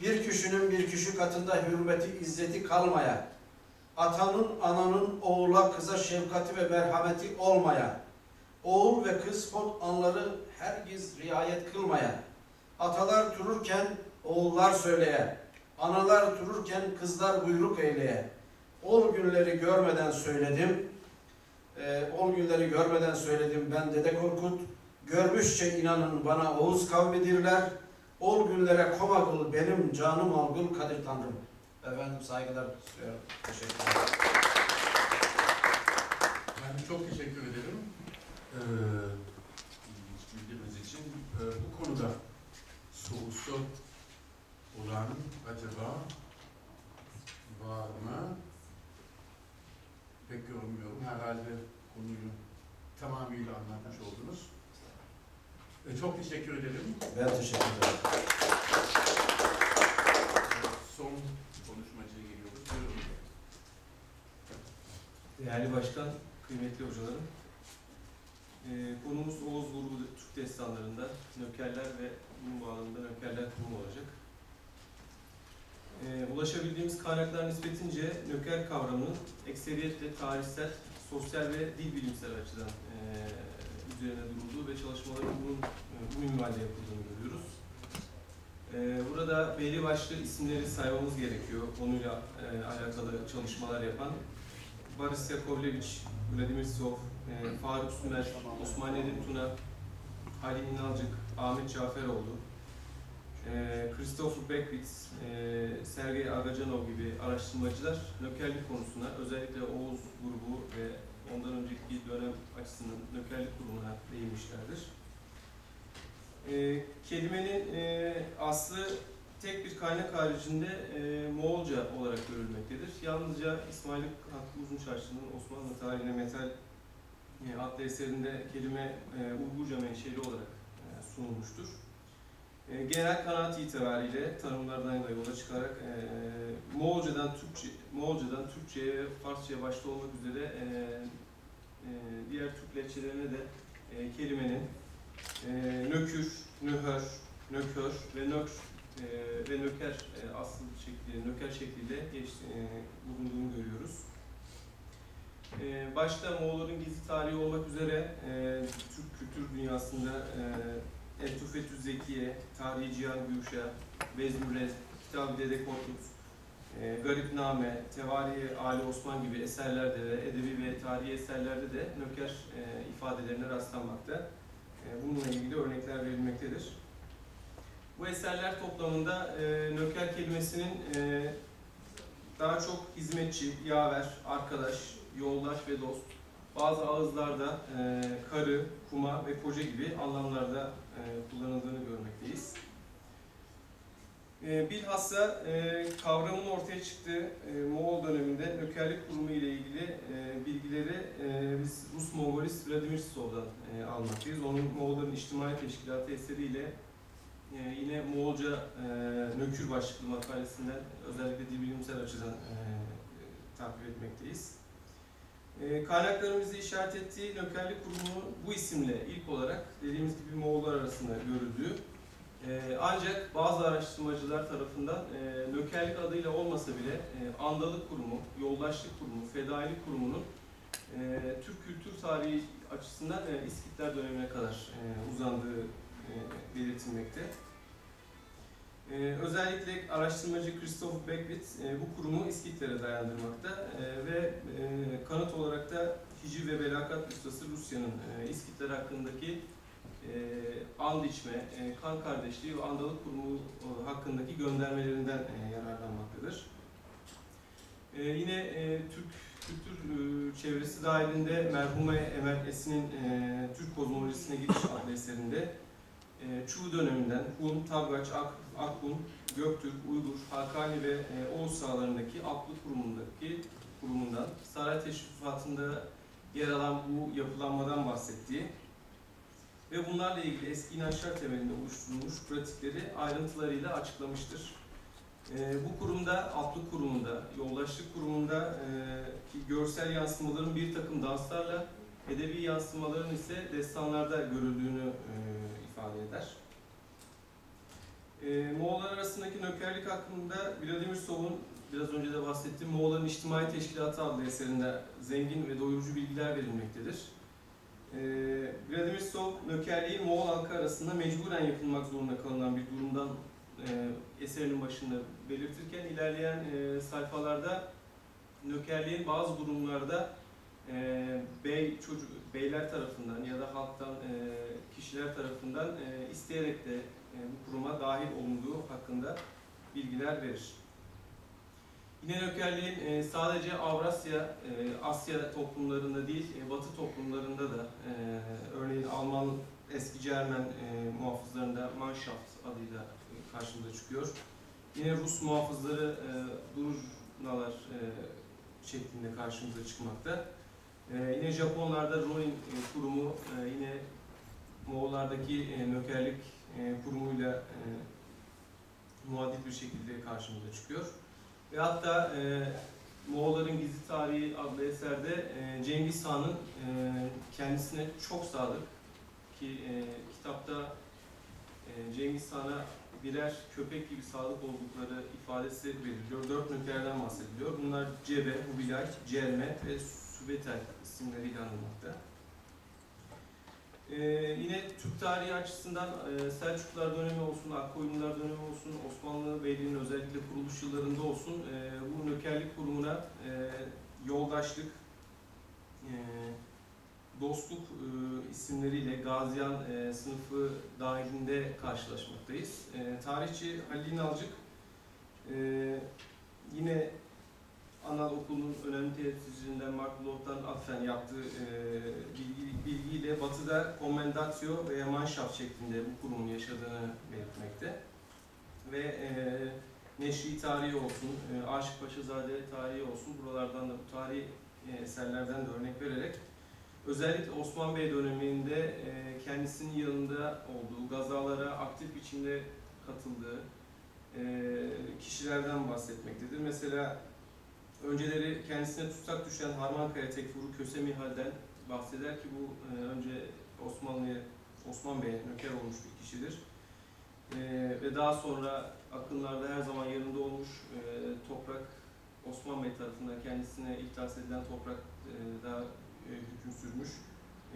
Bir kişinin bir kişi katında hürmeti, izzeti kalmaya, atanın, ananın oğula, kıza şefkati ve merhameti olmaya, oğul ve kız hot anları hergiz riayet kılmaya, atalar dururken oğullar söyleye, analar dururken kızlar buyruk eyleye, ol günleri görmeden söyledim, e, ol günleri görmeden söyledim ben Dede Korkut, görmüşçe inanın bana Oğuz kavmidirler, ol günlere komagıl benim canım algıl Kadir Tanrım. Efendim saygılar sunuyorum. Teşekkürler. Ben çok teşekkür ederim. Ee, bildiğiniz için Ee, bu konuda sorusu olan acaba var mı? Pek görmüyorum. Herhalde konuyu tamamıyla anlatmış oldunuz. Ee, çok teşekkür ederim. Ben teşekkür ederim. Son konuşmacıya geliyoruz. Buyurun. Değerli başkan, kıymetli hocalarım. Ee, konumuz Oğuz grubu Türk destanlarında nökerler ve bunun bağlamında nökerler kurumu olacak. Ee, ulaşabildiğimiz kaynaklar nispetince nöker kavramının ekseriyetle tarihsel, sosyal ve dil bilimsel açıdan e, üzerine durulduğu ve çalışmaların bunun e, bu minvalde yapıldığını görüyoruz. Ee, burada belli başlı isimleri saymamız gerekiyor konuyla e, alakalı çalışmalar yapan Boris Yakovlevich, Vladimir Sov, e, Faruk Sümer, Osman Nedim Tuna, Ali İnalcık, Ahmet Caferoğlu, e, Christopher Beckwitz, e, Sergey Agacanov gibi araştırmacılar nökerlik konusuna özellikle Oğuz grubu ve ondan önceki dönem açısından nökerlik kurumuna değinmişlerdir. E, kelimenin e, aslı tek bir kaynak haricinde e, Moğolca olarak görülmektedir. Yalnızca İsmail Hakkı Uzunçarşı'nın Osmanlı tarihine metal e, adlı eserinde kelime e, Uygurca menşeli olarak e, sunulmuştur. E, genel kanaat itibariyle tanımlardan da yola çıkarak e, Moğolcadan Türkçe, Moğolcadan Türkçe'ye ve Farsça'ya başta olmak üzere e, e, diğer Türk lehçelerine de e, kelimenin e, nökür, nöhör, nökör ve nökr e, ve nöker e, asıl şekli, nöker şekliyle geç, e, bulunduğunu görüyoruz. E, başta Moğolların gizli tarihi olmak üzere e, Türk kültür dünyasında e, Eltufetü Zekiye, Tarihi Cihan Gülşah, Vezmüre, Kitab-ı Dede Korkut, e, Garipname, Tevari Ali Osman gibi eserlerde ve edebi ve tarihi eserlerde de nöker e, ifadelerine rastlanmakta. E, bununla ilgili örnekler verilmektedir. Bu eserler toplamında e, nöker kelimesinin e, daha çok hizmetçi, yaver, arkadaş, yoldaş ve dost, bazı ağızlarda e, karı, kuma ve koca gibi anlamlarda kullanıldığını görmekteyiz. E, bilhassa e, kavramın ortaya çıktığı e, Moğol döneminde nökerlik kurumu ile ilgili e, bilgileri e, biz Rus Mongolist Vladimir Sov'dan e, almaktayız. Onun Moğolların İçtimai Teşkilatı eseriyle yine Moğolca e, nökür başlıklı makalesinden özellikle dil bilimsel açıdan e, takip etmekteyiz. E, kaynaklarımızı işaret ettiği nökerlik kurumu bu isimle ilk olarak dediğimiz gibi Moğollar arasında görüldüğü e, ancak bazı araştırmacılar tarafından e, nökerlik adıyla olmasa bile e, andalık kurumu, yoldaşlık kurumu, fedailik kurumunun e, Türk kültür tarihi açısından İskitler dönemine kadar uzandığı e, belirtilmekte. E, özellikle araştırmacı Christoph Beckwith e, bu kurumu İskitlere dayandırmakta e, ve e, kanıt olarak da hiciv ve belakat ustası Rusya'nın e, İskitler hakkındaki e, and içme, e, kan kardeşliği ve andalık kurumu e, hakkındaki göndermelerinden e, yararlanmaktadır. E, yine e, Türk kültür e, çevresi dahilinde merhume Emel Esin'in e, Türk kozmolojisine giriş adlı eserinde e, Çuğ döneminden Hun, Tabgaç, Ak, Akbun, Göktürk, Uygur, Hakani ve e, Oğuz sahalarındaki Aklı kurumundaki kurumundan saray teşrifatında yer alan bu yapılanmadan bahsettiği ve bunlarla ilgili eski inançlar temelinde oluşturulmuş pratikleri ayrıntılarıyla açıklamıştır. E, bu kurumda, Atlı kurumunda, yoldaşlık kurumunda e, ki görsel yansımaların bir takım danslarla, edebi yansımaların ise destanlarda görüldüğünü e, ifade eder. E, Moğollar arasındaki nökerlik hakkında Vladimir Sov'un biraz önce de bahsettiğim Moğolların İçtimai Teşkilatı adlı eserinde zengin ve doyurucu bilgiler verilmektedir. E, Vladimir Sov, nökerliğin Moğol halkı arasında mecburen yapılmak zorunda kalınan bir durumdan e, eserinin başında belirtirken ilerleyen e, sayfalarda nökerliğin bazı durumlarda e, bey çocuk beyler tarafından ya da halktan e, kişiler tarafından e, isteyerek de e, bu kuruma dahil olunduğu hakkında bilgiler verir. Yine nökerliğin e, sadece Avrasya, e, Asya toplumlarında değil, e, Batı toplumlarında da e, örneğin Alman eski Cermen e, muhafızlarında Mannschaft adıyla e, karşımıza çıkıyor. Yine Rus muhafızları e, Durnalar e, şeklinde karşımıza çıkmakta. E, yine Japonlarda Ronin e, kurumu e, yine Moğollardaki e, nökerlik kurumuyla e, muadil bir şekilde karşımıza çıkıyor. Ve hatta Moğolların Gizli Tarihi adlı eserde Cengiz Han'ın kendisine çok sadık ki kitapta Cengiz Han'a birer köpek gibi sadık oldukları ifadesi veriliyor. Dört nökerden bahsediliyor. Bunlar Cebe, Hubilay, Cerme ve Sübetel isimleriyle anılmakta. Ee, yine Türk tarihi açısından e, Selçuklular dönemi olsun, Akkoyunlular dönemi olsun, Osmanlı Beyliği'nin özellikle kuruluş yıllarında olsun e, bu nökerlik kurumuna e, yoldaşlık, e, dostluk e, isimleriyle Gaziyan e, sınıfı dahilinde karşılaşmaktayız. E, tarihçi Halil İnalcık e, yine Anadolu Okulu'nun önemli temsilcilerinden Mark Bloch'tan atfen yaptığı e, bilgi, bilgiyle Batı'da Commendatio veya Mannschaft şeklinde bu kurumun yaşadığını belirtmekte. Ve e, Neşri tarihi olsun, e, Aşık Paşazade tarihi olsun, buralardan da bu tarihi e, eserlerden de örnek vererek özellikle Osman Bey döneminde e, kendisinin yanında olduğu, gazalara aktif biçimde katıldığı e, kişilerden bahsetmektedir. Mesela önceleri kendisine tutsak düşen Harmankaya Tekfuru Köse Mihal'den bahseder ki bu e, önce Osmanlı'ya, Osman Bey'e nöker olmuş bir kişidir. E, ve daha sonra akınlarda her zaman yanında olmuş e, toprak Osman Bey tarafından kendisine ihtas edilen toprak e, daha e, hüküm sürmüş.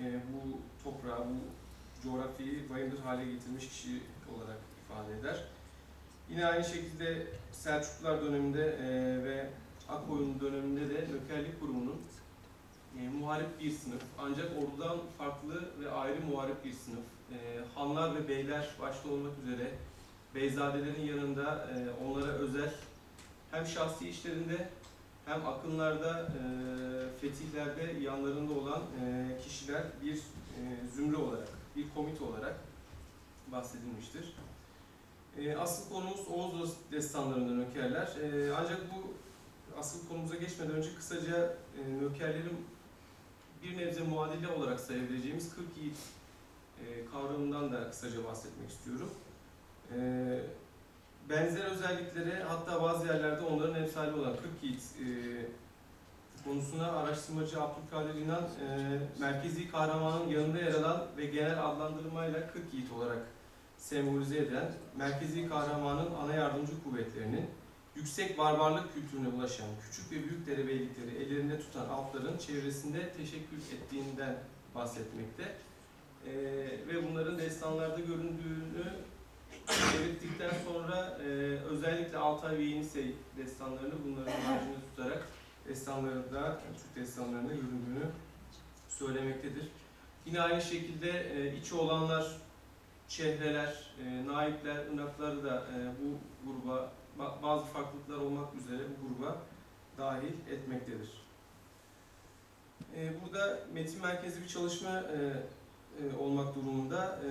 E, bu toprağı, bu coğrafyayı bayındır hale getirmiş kişi olarak ifade eder. Yine aynı şekilde Selçuklular döneminde e, ve Akoyun döneminde de nökerlik kurumunun e, muharip bir sınıf ancak ordudan farklı ve ayrı muharip bir sınıf. E, hanlar ve beyler başta olmak üzere beyzadelerin yanında e, onlara özel hem şahsi işlerinde hem akınlarda, e, fetihlerde yanlarında olan e, kişiler bir e, zümre olarak, bir komite olarak bahsedilmiştir. E, asıl konumuz Oğuz destanlarında nökerler. E, ancak bu asıl konumuza geçmeden önce kısaca e, nökerlerin bir nebze muadili olarak sayabileceğimiz 40 yiğit e, kavramından da kısaca bahsetmek istiyorum. E, benzer özellikleri hatta bazı yerlerde onların emsali olan 40 yiğit e, konusuna araştırmacı Abdülkadir İnan e, merkezi kahramanın yanında yer alan ve genel adlandırmayla 40 yiğit olarak sembolize edilen merkezi kahramanın ana yardımcı kuvvetlerinin yüksek barbarlık kültürüne ulaşan küçük ve büyük derebeylikleri ellerinde tutan altların çevresinde teşekkür ettiğinden bahsetmekte. Ee, ve bunların destanlarda göründüğünü belirttikten sonra e, özellikle Altay ve Yenisey destanlarını bunların haricinde tutarak destanlarında, Türk destanlarında göründüğünü söylemektedir. Yine aynı şekilde e, içi olanlar Çehreler, e, naipler, ınakları da e, bu gruba ba- bazı farklılıklar olmak üzere bu gruba dahil etmektedir. E, burada metin merkezi bir çalışma e, e, olmak durumunda. E,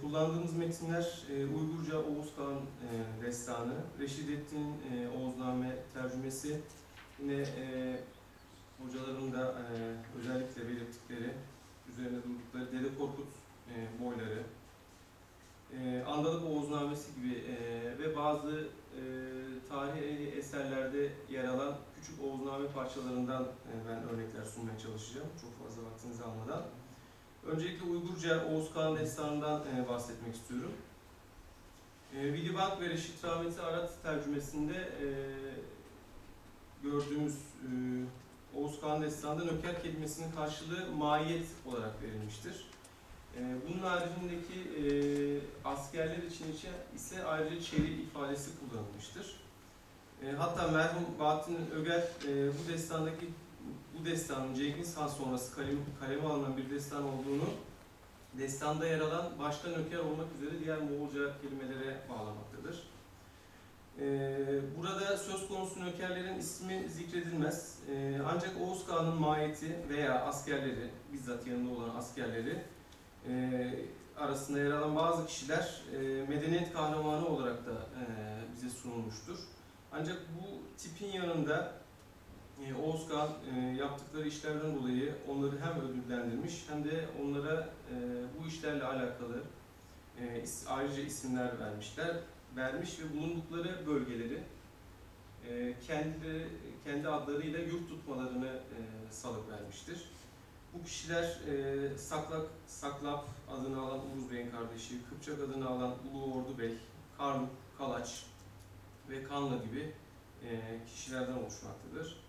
kullandığımız metinler e, Uygurca Oğuz Kağan destanı, Reşidettin Oğuzname tercümesi, yine hocaların da özellikle belirttikleri, üzerine durdukları Dede Korkut boyları, Andalık Oğuznamesi gibi ve bazı e, tarihi eserlerde yer alan küçük Oğuzname parçalarından e, ben örnekler sunmaya çalışacağım. Çok fazla vaktinizi almadan. Öncelikle Uygurca Oğuz Kağan Destanı'ndan e, bahsetmek istiyorum. E, Bank ve Reşit Rahmeti Arat tercümesinde e, gördüğümüz e, Oğuz Kağan Destanı'nda nöker kelimesinin karşılığı mahiyet olarak verilmiştir. E, bunun haricindeki e, askerler için ise- ayrıca çeri ifadesi kullanılmıştır. E, hatta merhum Bahattin Öger e, bu destandaki bu destanın Cengiz Han sonrası kalem, kaleme alınan bir destan olduğunu destanda yer alan başta nöker olmak üzere diğer Moğolca kelimelere bağlamaktadır. Ee, burada söz konusu nökerlerin ismi zikredilmez. Ee, ancak Oğuz Kağan'ın mahiyeti veya askerleri, bizzat yanında olan askerleri e, arasında yer alan bazı kişiler e, medeniyet kahramanı olarak da e, bize sunulmuştur. Ancak bu tipin yanında e, Oğuz Kağan e, yaptıkları işlerden dolayı onları hem ödüllendirmiş hem de onlara e, bu işlerle alakalı e, is- ayrıca isimler vermişler, vermiş ve bulundukları bölgeleri e, kendi kendi adlarıyla yurt tutmalarını e, salık vermiştir. Bu kişiler e, Saklak, Saklap adını alan Uruz Bey'in kardeşi, Kıpçak adını alan Ulu Ordu Bey, Karluk, Kalaç ve Kanlı gibi e, kişilerden oluşmaktadır.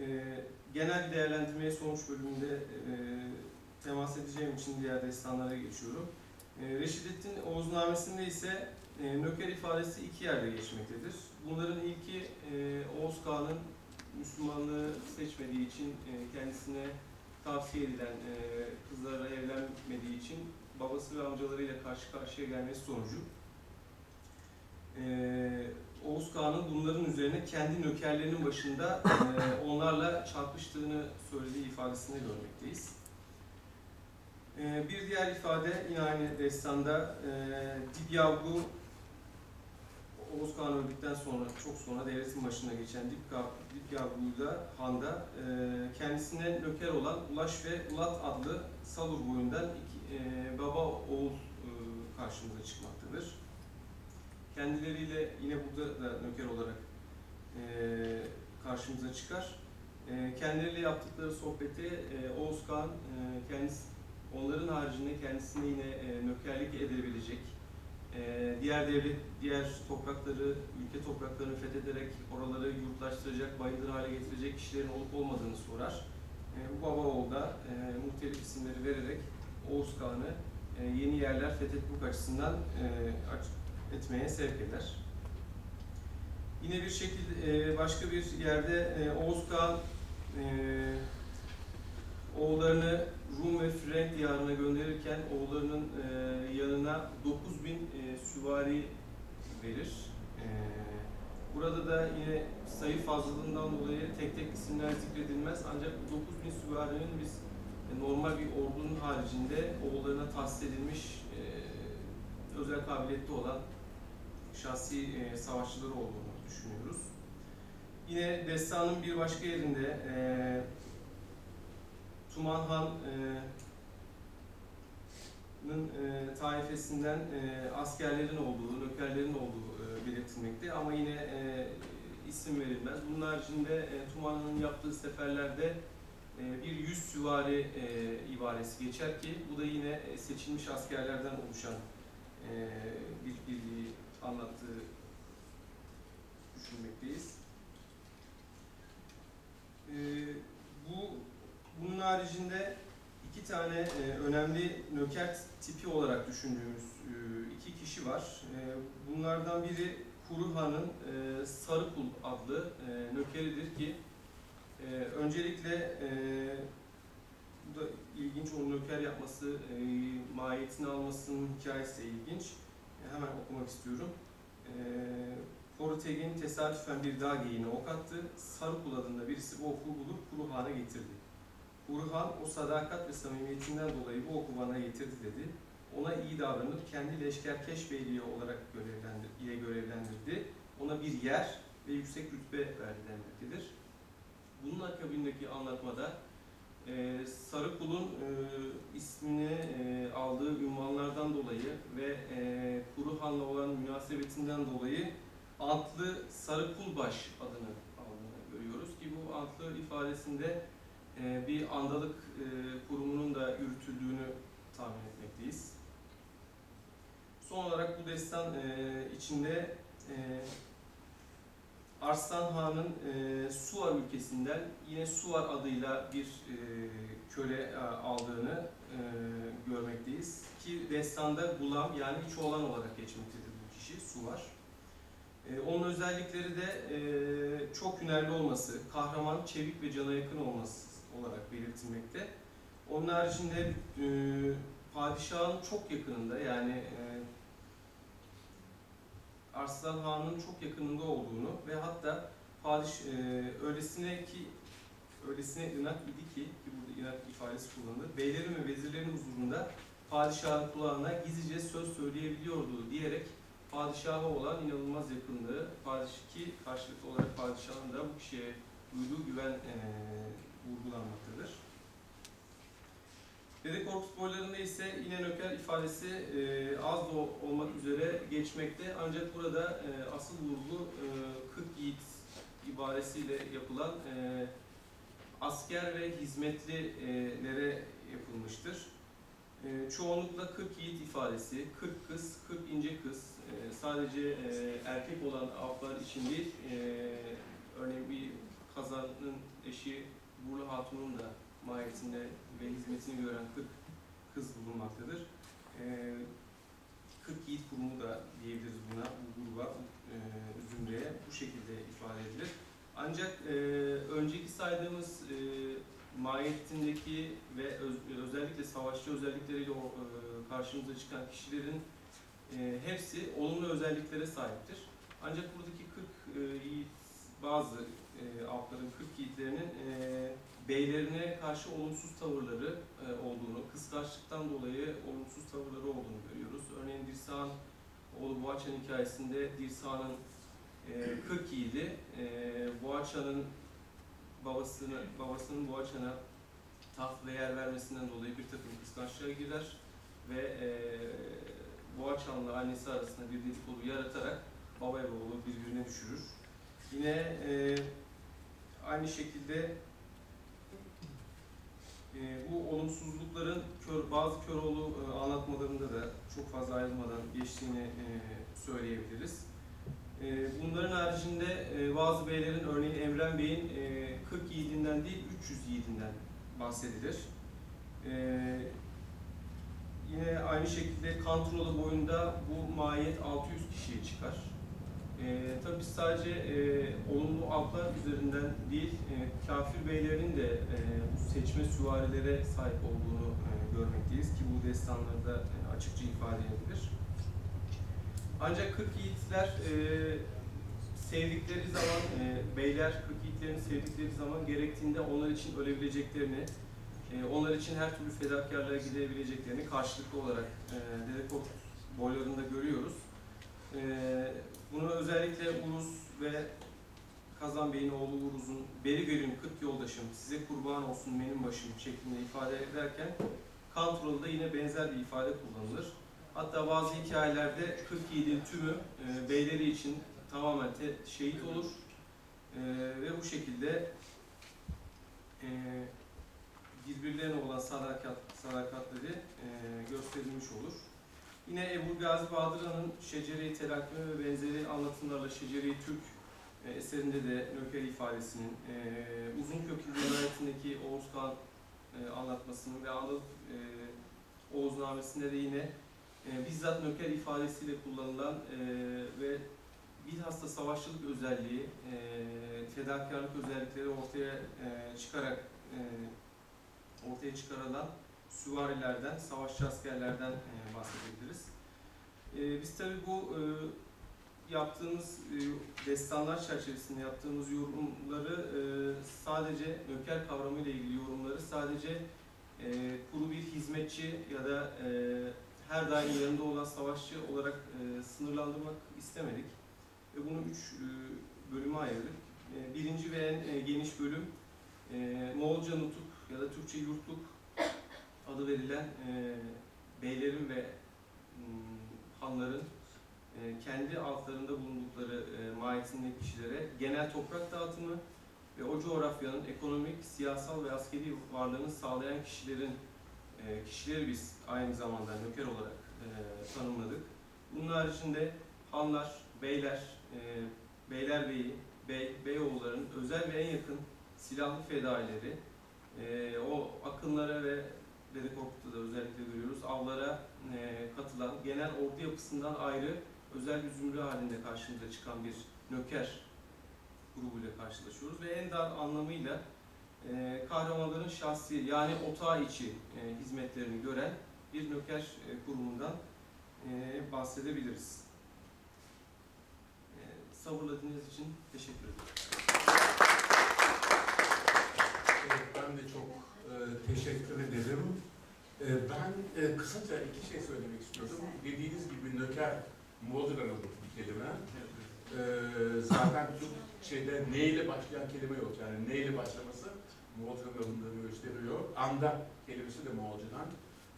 E, genel değerlendirmeye sonuç bölümünde e, temas edeceğim için diğer destanlara geçiyorum. E, Reşidettin Oğuznamesi'nde ise e, nöker ifadesi iki yerde geçmektedir. Bunların ilki e, Oğuz Kağan'ın Müslümanlığı seçmediği için e, kendisine tavsiye edilen e, kızlarla evlenmediği için babası ve amcalarıyla karşı karşıya gelmesi sonucu e, Oğuz Kağan'ın bunların üzerine kendi nökerlerinin başında e, onlarla çarpıştığını söylediği ifadesinde görmekteyiz. E, bir diğer ifade yine aynı destanda e, Dibyavgu Oğuz Kağan öldükten sonra çok sonra devletin başına geçen Dibyavgu'da Han'da e, kendisine nöker olan Ulaş ve Ulat adlı Salur boyundan iki, e, baba oğul e, karşımıza çıkmaktadır. Kendileriyle yine burada da nöker olarak e, karşımıza çıkar. E, kendileriyle yaptıkları sohbeti e, Oğuz Kağan e, kendisi, onların haricinde kendisine yine e, nökerlik edebilecek, diğer devlet, diğer toprakları, ülke topraklarını fethederek oraları yurtlaştıracak, bayındır hale getirecek kişilerin olup olmadığını sorar. E, bu baba oğul da e, muhtelif isimleri vererek Oğuz Kağan'ı e, yeni yerler fethetmek açısından e, etmeye sevk eder. Yine bir şekilde başka bir yerde Oğuz Kağan oğullarını Rum ve Frenk diyarına gönderirken oğullarının e, yanına 9000 e, süvari verir. E, burada da yine sayı fazlalığından dolayı tek tek isimler zikredilmez ancak bu 9000 süvarinin biz e, normal bir ordunun haricinde oğullarına tahsis edilmiş e, özel kabiliyette olan şahsi e, savaşçıları olduğunu düşünüyoruz. Yine destanın bir başka yerinde e, Tuman Han e, e, taifesinden e, askerlerin olduğu, nökerlerin olduğu e, belirtilmekte ama yine e, isim verilmez. Bunun haricinde e, Tuman Han'ın yaptığı seferlerde e, bir yüz süvari e, ibaresi geçer ki bu da yine e, seçilmiş askerlerden oluşan e, bir birliği anlattığı düşünmekteyiz. E, bu bunun haricinde iki tane e, önemli nöker tipi olarak düşündüğümüz e, iki kişi var. E, bunlardan biri Kuruhan'ın Sarıkul adlı nökeridir ki öncelikle bu da ilginç onun nöker yapması, e, mahiyetini almasının hikayesi de ilginç. Hemen okumak istiyorum. E, Portegin tesadüfen bir dağ geyiğine ok attı. Sarıkul adında birisi bu oku bulup Kuruhan'a getirdi. Kuruhan o sadakat ve samimiyetinden dolayı bu oku bana getirdi dedi. Ona iyi davranıp kendi leşkerkeş beyliği olarak görevlendir, ile görevlendirdi. Ona bir yer ve yüksek rütbe verdi denmektedir. Bunun akabindeki anlatmada e, Sarıkul'un e, ismini e, aldığı ünvanlardan dolayı ve e, Kuruhan'la olan münasebetinden dolayı Antlı Sarıkulbaş adını aldığını görüyoruz ki bu Antlı ifadesinde e, bir andalık e, kurumunun da yürütüldüğünü tahmin etmekteyiz. Son olarak bu destan e, içinde e, Arslan Han'ın e, Suvar ülkesinden yine Suvar adıyla bir köle aldığını görmekteyiz. Ki destanda Gulam yani hiç olan olarak geçmektedir bu kişi Suvar. E, onun özellikleri de çok hünerli olması, kahraman, çevik ve cana yakın olması olarak belirtilmekte. Onun haricinde e, padişahın çok yakınında yani e, Arslan Han'ın çok yakınında olduğunu ve hatta padiş e, öylesine ki öylesine ınak idi ki ki burada ınak ifadesi kullanılır. Beylerin ve vezirlerin huzurunda padişahın kulağına gizlice söz söyleyebiliyordu diyerek padişaha olan inanılmaz yakınlığı padişah ki karşılıklı olarak padişahın da bu kişiye duyduğu güven e, vurgulanmaktadır. Dede Korkut boylarında ise yine nöker ifadesi e, az da olmak üzere geçmekte. Ancak burada e, asıl vurgu e, 40 yiğit ibaresiyle yapılan e, asker ve hizmetlilere yapılmıştır. E, çoğunlukla 40 yiğit ifadesi, 40 kız, 40 ince kız, e, sadece e, erkek olan avlar için değil, e, örneğin bir kazanın eşi Burlu Hatun'un da mahiyetinde ve hizmetini gören 40 kız bulunmaktadır. E, 40 yiğit kurumu da diyebiliriz buna, bu gruba, e, zümreye bu şekilde ifade edilir. Ancak e, önceki saydığımız e, mahiyetindeki ve öz- özellikle savaşçı özellikleriyle o, e, karşımıza çıkan kişilerin e, hepsi olumlu özelliklere sahiptir. Ancak buradaki 40 e, yiğit, bazı e, altların 40 yiğitlerinin e, beylerine karşı olumsuz tavırları e, olduğunu, kıskançlıktan dolayı olumsuz tavırları olduğunu görüyoruz. Örneğin Dirsağ'ın oğlu Boğaçan hikayesinde Dirsağ'ın e, 40 yiğidi e, Boğaçan'ın babasını, babasının Boğaçan'a taht ve yer vermesinden dolayı bir takım kıskançlığa girer ve e, Boğaçan'la annesi arasında bir dedikodu yaratarak baba ve oğlu birbirine düşürür. Yine e, aynı şekilde e, bu olumsuzlukların kör, bazı Köroğlu e, anlatmalarında da çok fazla ayrılmadan geçtiğini e, söyleyebiliriz. E, bunların haricinde e, bazı beylerin örneğin Emren Bey'in e, 40 yiğidinden değil 300 yiğidinden bahsedilir. E, yine aynı şekilde Kantrola boyunda bu mahiyet 600 kişiye çıkar. E, tabii biz sadece e, olumlu avlar üzerinden değil, e, kafir beylerin de e, bu seçme süvarilere sahip olduğunu e, görmekteyiz ki bu destanlarda e, açıkça ifade edilir. Ancak 40 yiğitler e, sevdikleri zaman, e, beyler 40 yiğitlerini sevdikleri zaman gerektiğinde onlar için ölebileceklerini, e, onlar için her türlü fedakarlığa gidebileceklerini karşılıklı olarak e, Dede Korkut boylarında görüyoruz. E, bunu özellikle Uruz ve Kazan Bey'in oğlu Uruz'un beri verin 40 yoldaşım size kurban olsun benim başım şeklinde ifade ederken Kantroll'da yine benzer bir ifade kullanılır. Hatta bazı hikayelerde 40 yiğidin tümü e, beyleri için tamamen te- şehit olur E, ve bu şekilde e, birbirlerine olan sadakat, sadakatleri e, gösterilmiş olur. Yine Ebu Gazi Bahadıra'nın Şecere-i Telakkime ve benzeri anlatımlarla Şecere-i Türk e, eserinde de nöker ifadesinin, e, uzun köklü riwayetindeki Oğuz Kağan e, anlatmasının ve Anadolu Oğuznamesinde de yine bizzat nöker ifadesiyle kullanılan ve bilhassa savaşçılık özelliği, fedakarlık özellikleri ortaya çıkarak ortaya çıkarılan süvarilerden, savaşçı askerlerden e, bahsedebiliriz. E, biz tabii bu e, yaptığımız destanlar çerçevesinde yaptığımız yorumları sadece nöker kavramı ile ilgili yorumları sadece kuru bir hizmetçi ya da her daim yanında olan savaşçı olarak sınırlandırmak istemedik. Ve bunu üç bölüme ayırdık. Birinci ve en geniş bölüm Moğolca nutuk ya da Türkçe yurtluk adı verilen e, beylerin ve m, hanların e, kendi altlarında bulundukları e, mahiyetindeki kişilere genel toprak dağıtımı ve o coğrafyanın ekonomik, siyasal ve askeri varlığını sağlayan kişilerin e, kişileri biz aynı zamanda nöker olarak e, tanımladık. Bunun haricinde hanlar, beyler, e, beylerbeyi, bey, beyoğulların özel ve en yakın silahlı fedaileri, e, o akınlara ve Dede Korkut'ta da özellikle görüyoruz, avlara e, katılan, genel ordu yapısından ayrı özel bir zümre halinde karşımıza çıkan bir nöker grubuyla karşılaşıyoruz ve en dar anlamıyla e, kahramanların şahsi yani otağı içi e, hizmetlerini gören bir nöker e, kurumundan e, bahsedebiliriz. E, sabırla dinlediğiniz için teşekkür ederim. Evet, ben de çok e, teşekkür ederim. E, ben e, kısaca iki şey söylemek istiyordum. Dediğiniz gibi nöker Moğolcadan bir kelime. E, zaten Türkçe'de neyle başlayan kelime yok. Yani neyle başlaması Moğolcadan alındığını gösteriyor. Anda kelimesi de Moğolcadan.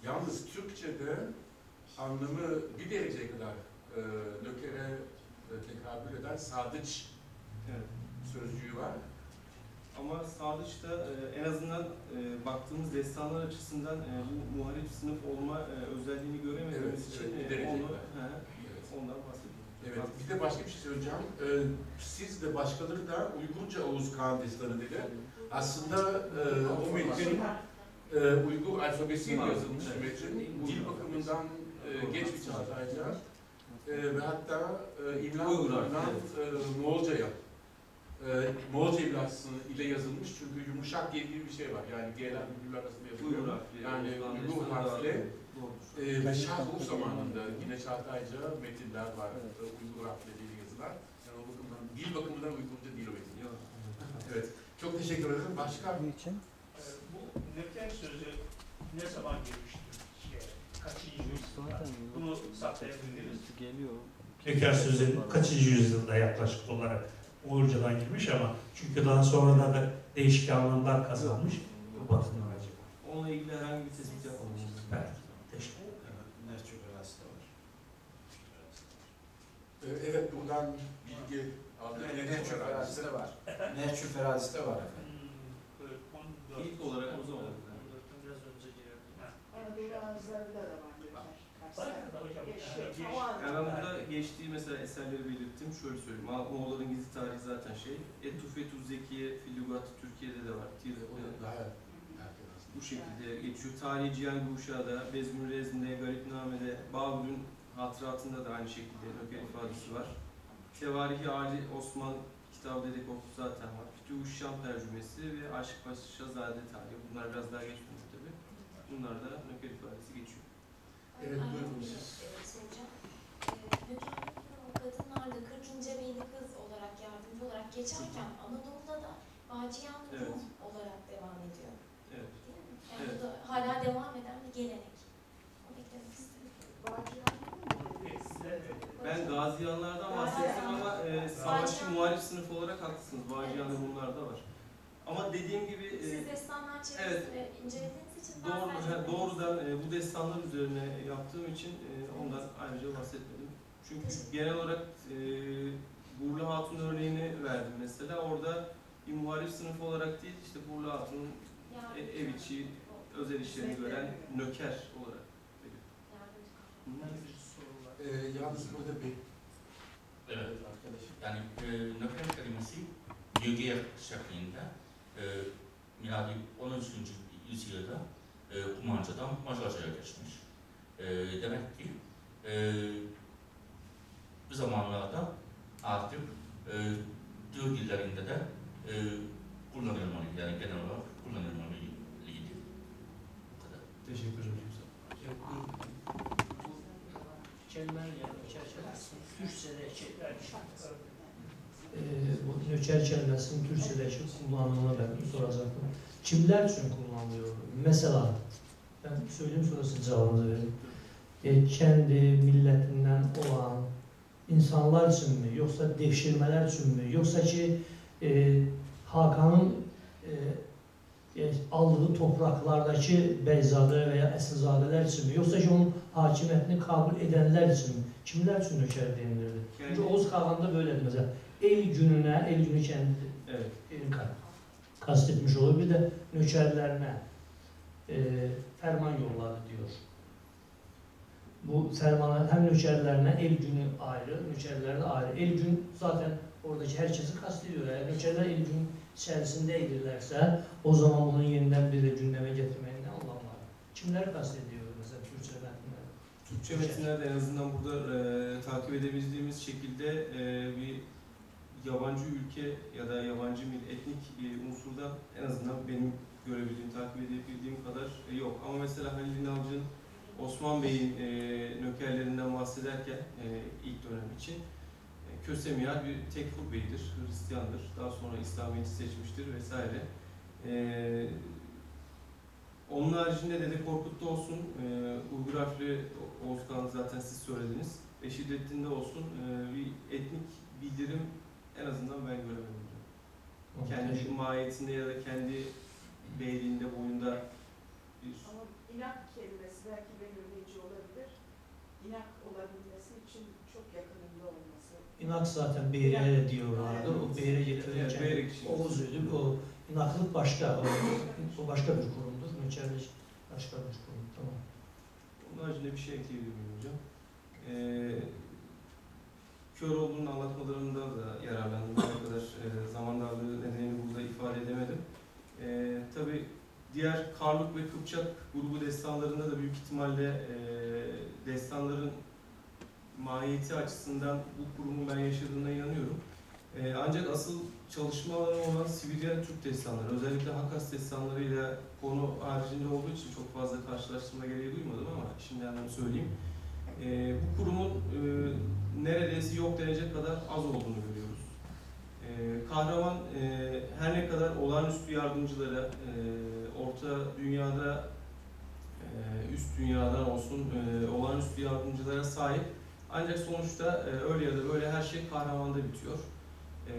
Yalnız Türkçe'de anlamı bir dereceye kadar e, nökere e, tekabül eden sadıç Evet. sözcüğü var. Ama Sadıç'ta e, en azından e, baktığımız destanlar açısından e, bu muharip sınıf olma e, özelliğini göremediğimiz Evet, için evet, e, onu, he, Evet. ondan bahsediyorum. Evet, bir de başka bir şey söyleyeceğim. Ee, siz de başkaları da Uygurca Oğuz Kağan destanı dedi. Aslında e, o metin e, Uygur alfabesiyle yazılmış bir metin. Dil bakımından e, geç bir Çağatayca e, ve hatta e, imla harfi, e, Moğolca'ya e, Moğolca imlası ile yazılmış çünkü yumuşak G gibi bir şey var. Yani G'ler birbirleri arasında yazılıyor. Uygur harfli. Yani Uygur harfli. doğrudur. Ee, ve Şahruh zamanında yine Çağatayca metinler var, e, Uygur harfleriyle yazılan. Yani o bakımdan, dil bakımından Uygurca değil o metin. Evet, çok teşekkür ederim. Başka? için Ee, Bu nöker sözü ne zaman girmiştir Türkiye'ye? Kaçıncı yüzyılda? Bunu saptayabiliriz. geliyor. Nöker sözü kaçıncı yüzyılda yaklaşık olarak Uğurcadan girmiş ama çünkü daha sonra da değişik anlamlar kazanmış. Bu batının acaba. Onunla ilgili herhangi bir tespit yapmamışız. Belki. Teşekkür ederim. Arası da var. Ee, evet, buradan bilgi aldık. Nerçük arası da var. Nerçük arazisi de var efendim. Hmm, böyle 14 İlk olarak o zaman. 14'ten biraz önce girerdi. Ha. Anadolu ağızlarında da var. Var Yani ben burada geçtiği mesela eserleri belirttim. Şöyle söyleyeyim. Moğolların gizli tarihi zaten şey. Etufetu Zekiye Filugat Türkiye'de de var. Tir, O da e, aslında. bu şekilde geçiyor. Tarihi Cihan Guşa'da, Bezmür Rezm'de, Garipname'de, Babür'ün hatıratında da aynı şekilde nöker ifadesi var. Tevarihi Ali Osman kitabı Dede Korkut zaten var. Fütuh Şam tercümesi ve Aşık Paşazade tarihi. Bunlar biraz daha geçmiyor tabii. Bunlar da nöker ifadesi. Evet, buyurun siz. kadınlarda 40. beyli kız olarak yardımcı olarak geçerken Anadolu'da da Baciyan Evet. Rum olarak devam ediyor. Evet. Değil mi? Yani Evet. bu da hala devam eden bir gelenek. Onu eklemek istedim. Ben Gaziyanlardan bahsettim ama e, savaşçı muhalif sınıf olarak haklısınız. Bağcıyan'da bunlar da var. Ama dediğim gibi e, Siz destanlar çevresini evet. ben doğru, ha, doğrudan e, bu destanlar üzerine yaptığım için e, ondan ayrıca bahsetmedim. Çünkü genel olarak e, Burla Hatun örneğini verdim mesela. Orada bir muhalif sınıf olarak değil, işte Burla Hatun'un e, ev içi özel işlerini gören nöker olarak. yardımcı Hı. Bir soru var. Ee, yalnız burada bir Evet. arkadaşım. Yani e, nöker kelimesi Yöger şeklinde e, miladi 13. yüzyılda e, Kumanca'dan Macarca'ya geçmiş. E, demek ki e, bu zamanlarda artık e, Türk dillerinde de e, kullanılmalı, yani genel olarak kullanılmalıydı. Bu kadar. Teşekkür ederim. Kelimeler yani çerçevesi Türkçe'de çekilmiş. Ee, bu nöker kelimesinin Türkçedeki kullanımını ben soracaktım. Kimler için kullanılıyor? Mesela ben söyleyeyim sonra siz cevabınızı verin. E, kendi milletinden olan insanlar için mi? Yoksa devşirmeler için mi? Yoksa ki e, Hakan'ın e, e, aldığı topraklardaki beyzade veya esilzadeler için mi? Yoksa ki onun hakimiyetini kabul edenler için mi? Kimler için nöker denilirdi? Çünkü Kendi- Oğuz Kağan'da böyledir mesela. El gününe, el günü kendi Evet. e, ka- kastetmiş olur. Bir de nökerlerine e, ferman yolladı diyor. bu fermana hem nökerlerine el günü ayrı, nökerlerine ayrı. El gün zaten oradaki herkesi kastediyor. Eğer nökerler el gün içerisindeydilerse o zaman bunun yeniden bir de gündeme getirmenin ne anlamı var? Kimler kastediyor mesela Türkçe metninde? Türkçe metinlerde en azından burada e, takip edebildiğimiz şekilde e, bir yabancı ülke ya da yabancı bir etnik bir unsurdan en azından benim görebildiğim, takip edebildiğim kadar e, yok. Ama mesela Halil İnalcı'nın Osman Bey'in e, nökerlerinden bahsederken e, ilk dönem için e, Kösemiyar bir tekfur beydir, Hristiyandır. Daha sonra İslamiyet'i seçmiştir vesaire. E, onun haricinde Dede Korkut'ta olsun, e, Uygur harfli Oğuzkan zaten siz söylediniz. Ve Şiddettin'de olsun e, bir etnik bildirim en azından ben göremedim. hocam. Kendi mahiyetinde ya da kendi beyliğinde, boyunda bir Ama inak kelimesi belki belirleyici olabilir. İnak olabilmesi için çok yakınında olması. İnak zaten Beyre'ye diyorlardı. O Beyre Evet, getirirken Beyre kişi. Oğuz ödül, o inaklık başka, o, o başka bir kurumdur. Nökerlik başka bir kurum. Tamam. Onun haricinde bir şey ekleyebilir miyim hocam? Ee, Köroğlu'nun anlatmalarında da yararlandım. Ne kadar e, zaman darlığı nedeniyle burada ifade edemedim. Ee, Tabi diğer Karluk ve Kıpçak grubu destanlarında da büyük ihtimalle e, destanların mahiyeti açısından bu kurumu ben yaşadığına inanıyorum. Ee, ancak asıl çalışma alanı olan Sibirya Türk destanları, özellikle Hakas destanlarıyla konu haricinde olduğu için çok fazla karşılaştırma gereği duymadım ama şimdi hemen söyleyeyim. Ee, bu kurumun e, neredeyse yok denecek kadar az olduğunu görüyoruz. Ee, kahraman e, her ne kadar olağanüstü yardımcılara, e, orta dünyada, e, üst dünyadan olsun e, olağanüstü yardımcılara sahip ancak sonuçta e, öyle ya da böyle her şey kahramanda bitiyor. E,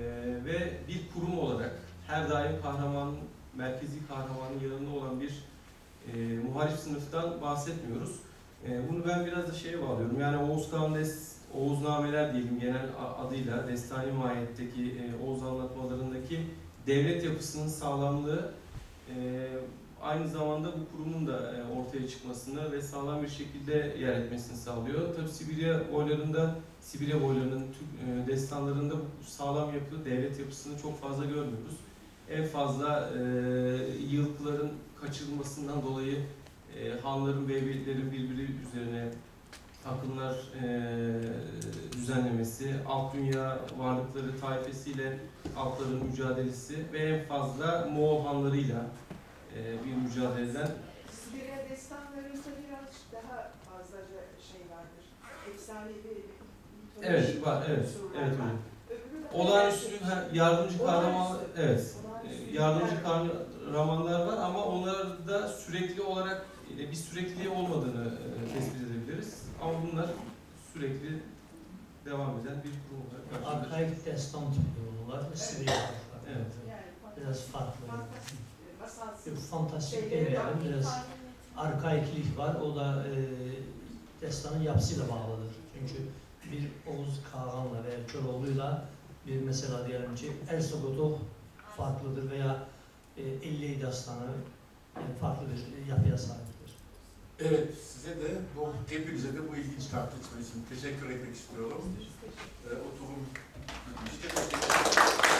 ve bir kurum olarak her daim kahramanın, merkezi kahramanın yanında olan bir e, muharip sınıftan bahsetmiyoruz. E, bunu ben biraz da şeye bağlıyorum. Yani Oğuz Kavnes, Oğuznameler diyelim genel adıyla Destani Mahiyet'teki e, Oğuz anlatmalarındaki devlet yapısının sağlamlığı e, aynı zamanda bu kurumun da e, ortaya çıkmasını ve sağlam bir şekilde yer etmesini sağlıyor. Tabii Sibirya boylarında, Sibirya boylarının Türk e, destanlarında bu sağlam yapı, devlet yapısını çok fazla görmüyoruz. En fazla e, yılkıların kaçırılmasından dolayı e, hanların, beyliklerin birbiri üzerine akınlar e, düzenlemesi, alt dünya varlıkları taifesiyle halkların mücadelesi ve en fazla Moğol hanlarıyla e, bir mücadeleden Sibirya destanlarında birazcık daha fazlaca şey vardır. Efsanevi Evet, var, evet, evet hocam. Olağanüstü yardımcı kahraman, evet, e, yardımcı kahramanlar var ama onlarda sürekli olarak e, bir sürekliliği olmadığını e, tespit edebiliriz. Ama bunlar sürekli devam eden bir kurum olarak karşımıza çıkıyor. Arkaik destan tipi olurlar ve Sibirya. Evet. Yani Biraz farklı. Bir fantastik demeyelim, biraz arkaiklik var. O da e, destanın yapısıyla bağlıdır. Çünkü bir Oğuz Kağan'la veya Köroğlu'yla bir mesela diyelim ki El Sogoto farklıdır veya e, Elley Destanı e, farklı bir yapıya sahiptir. Evet, size de bu, hepinize de bu ilginç tartışma için teşekkür etmek istiyorum. Ee, oturum bitmiştir.